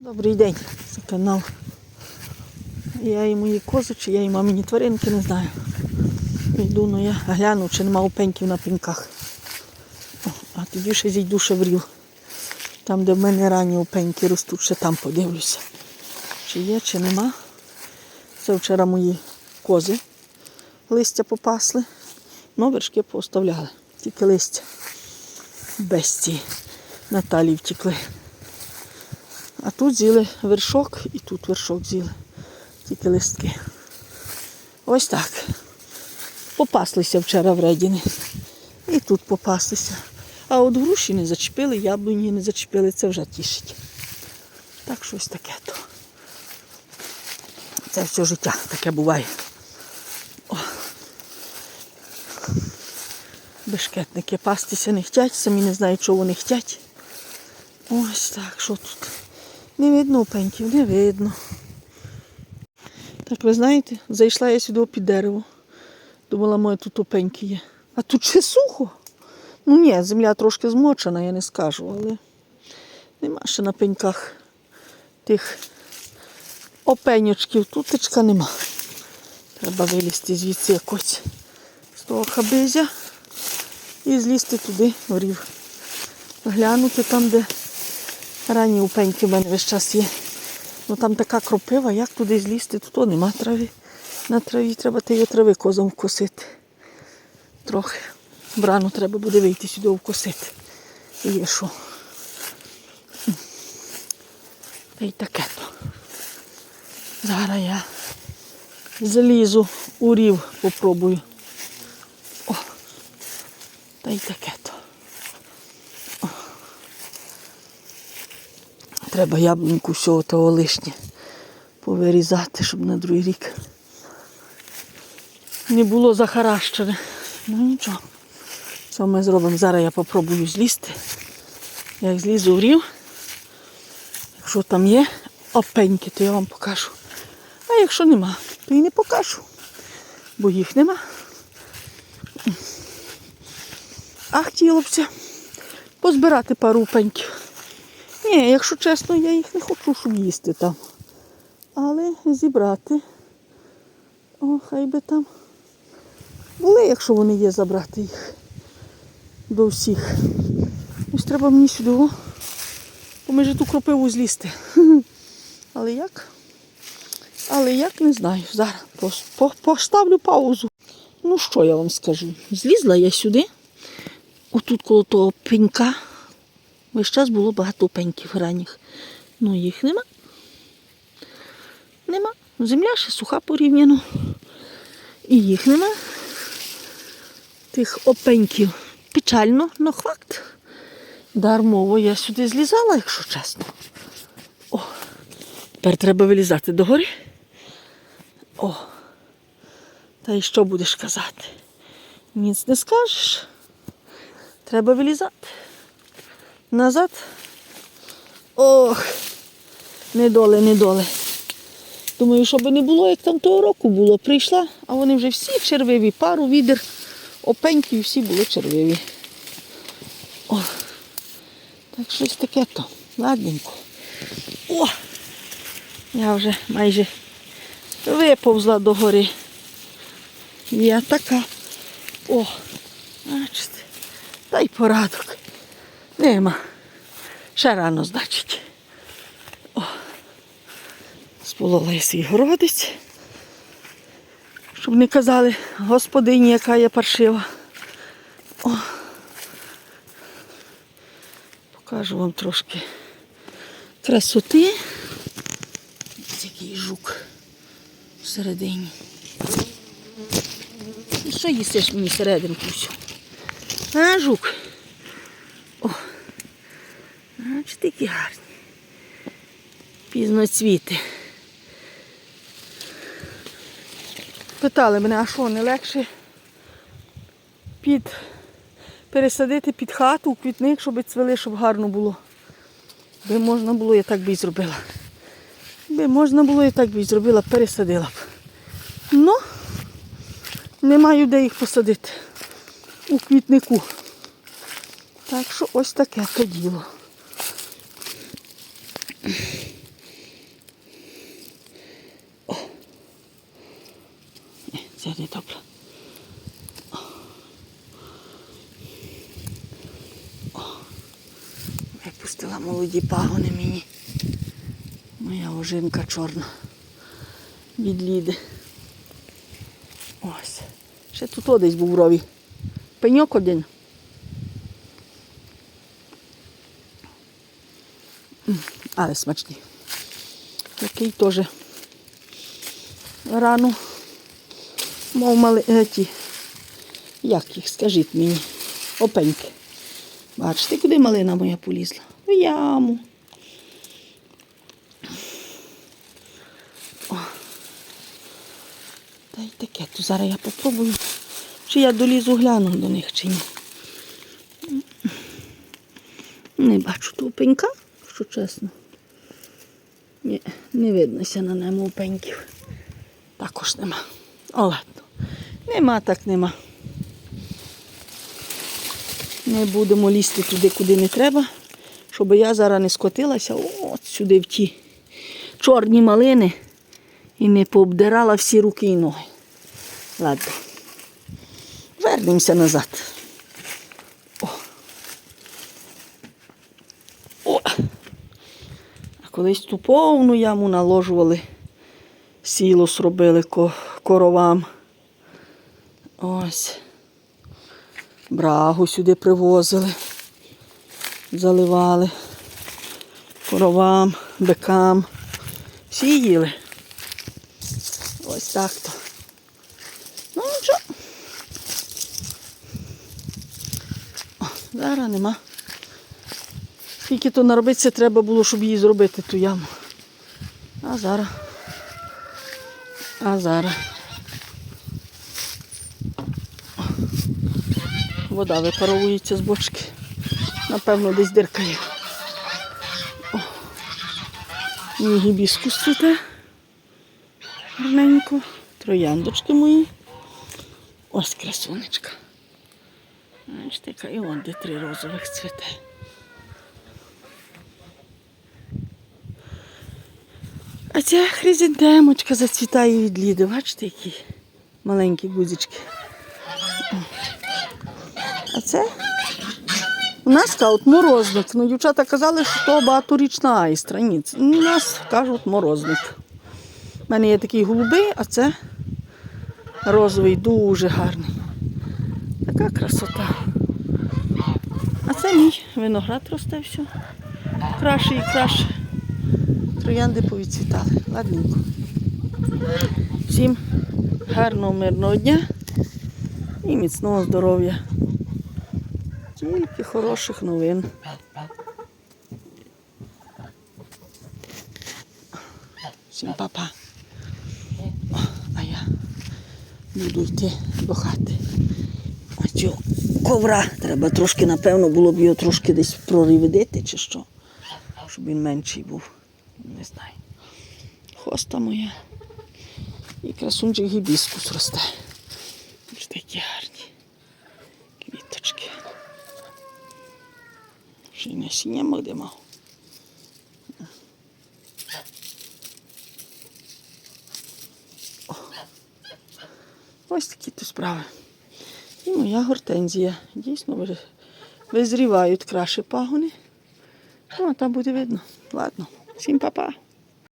Добрий день, це канал. Я і мої козочі, я і мамині тваринки не знаю. Йду, ну я гляну, чи нема опеньків на пеньках. О, а тоді ще зійду ще в рів. Там, де в мене ранні опеньки ростуть, ще там подивлюся. Чи є, чи нема. Це вчора мої кози листя попасли. Ну, вершки поставляли. Тільки листя. Без ці Наталі втікли. А тут з'їли вершок і тут вершок з'їли. Тільки листки. Ось так. Попаслися вчора в Редіни. І тут попаслися. А от груші не зачепили, яблуні не зачепили, це вже тішить. Так щось таке то. Це все життя таке буває. О. Бешкетники пастися не хочуть, самі не знають, що вони хочуть. Ось так, що тут? Не видно опеньків, не видно. Так, ви знаєте, зайшла я сюди під дерево. Думала, моє тут опеньки є. А тут ще сухо. Ну ні, земля трошки змочена, я не скажу, але нема ще на пеньках тих опеньочків. Тутечка нема. Треба вилізти звідси якось з того хабизя і злізти туди в рів. Глянути там, де ранні упеньки в мене весь час є. Ну там така кропива, як туди злізти, тут нема трави. На траві треба тієї трави козам вкосити. Трохи. Брану треба буде вийти сюди вкосити. І є що. Та й таке то. Зараз я залізу у рів, попробую. О, та й таке то. Треба яблуньку всього того лишнє повирізати, щоб на другий рік не було захаращене. Ну нічого. Що ми зробимо? Зараз я попробую злізти. Як злізу в рів, якщо там є опеньки, то я вам покажу. А якщо нема, то і не покажу. Бо їх нема. А хотіло б позбирати пару опеньків. Ні, якщо чесно, я їх не хочу, щоб їсти там. Але зібрати. О, хай би там були, якщо вони є, забрати їх до всіх. Ось треба мені сюди, о, поміж ту кропиву злізти. Але як? Але як не знаю. Зараз поставлю паузу. Ну що я вам скажу? Злізла я сюди, отут коло того пенька. Весь час було багато пеньків ранніх. Ну їх нема. Нема. Земля ще суха порівняно. І їх нема. Тих опеньків. Печально, но факт. Дармово я сюди злізала, якщо чесно. О, тепер треба вилізати догори. О. Та й що будеш казати? Ніц не скажеш. Треба вилізати. Назад. Ох, недоле, недоле. Думаю, щоб не було, як там того року було. Прийшла, а вони вже всі червиві. Пару відер, опеньки, всі були червиві. О, так щось таке то. Ладненько. О! Я вже майже виповзла до гори. Я така. О, бачите, та й порадок. Нема. Ще рано, значить. О. Сполола я свій городець. Щоб не казали господині, яка я паршива. О. Покажу вам трошки красоти. Ось який жук всередині. І що їсиш мені всю? А, жук? О, бачите, які гарні. Пізноцвіти. Питали мене, а що, не легше під пересадити під хату, у квітник, щоб цвели, щоб гарно було. Би можна було, я так би і зробила. Би можна було, я так би і зробила, пересадила б. Ну, не маю де їх посадити у квітнику. Так що ось таке то діло. О. Ні, це не добре. Випустила молоді пагони мені. Моя ожинка чорна. Від ліди. Ось. Ще тут десь був рові. Пеньок один. Але смачні. Такий теж рано. Мов мали е, ті. Як їх, скажіть мені. Опеньки. Бачите, куди малина моя полізла? В яму. О. Та й таке, то зараз я попробую, чи я долізу гляну до них, чи ні. Не бачу того пенька, що чесно. Ні, не виднося на ньому пеньків. Також нема. О. Нема, так нема. Не будемо лізти туди, куди не треба, щоб я зараз не скотилася от сюди в ті чорні малини і не пообдирала всі руки і ноги. Ладно. Вернемося назад. О. О. А колись ту повну яму наложували, сіло зробили коровам. Ось. Брагу сюди привозили, заливали коровам, бикам. Всі їли. Ось так то. Ну нічого. Зараз нема. Скільки то наробиться, треба було, щоб її зробити ту яму. А зараз. А зараз. Вода випаровується з бочки. Напевно, десь дирка є. Мій гібіскус цвіте. Гарненько. Трояндочки мої. Ось красунечка. Бачите, яка і он де три розових цвіте. А ця хризантемочка зацвітає від ліди. Бачите, які маленькі гузички. А це у нас скаут морозник. Ну, дівчата казали, що то багаторічна айстра. Ні, у нас кажуть морозник. У мене є такий голубий, а це розовий, дуже гарний. Така красота. А це мій виноград росте все. Краще і краще. Троянди повідцвітали. Ладненько. Всім гарного, мирного дня і міцного здоров'я. Тільки хороших новин. Всім папа. О, а я буду йти до хати. А цього ковра треба трошки, напевно, було б його трошки десь проривидити чи що, щоб він менший був. Не знаю. Хоста моя. І красунчик гібіскус росте. Ось такі гарні квіточки. Ще й насіння де мав. Ось такі то справи. І моя гортензія. Дійсно визрівають краще пагони. Ну, а там буде видно. Ладно, всім па-па.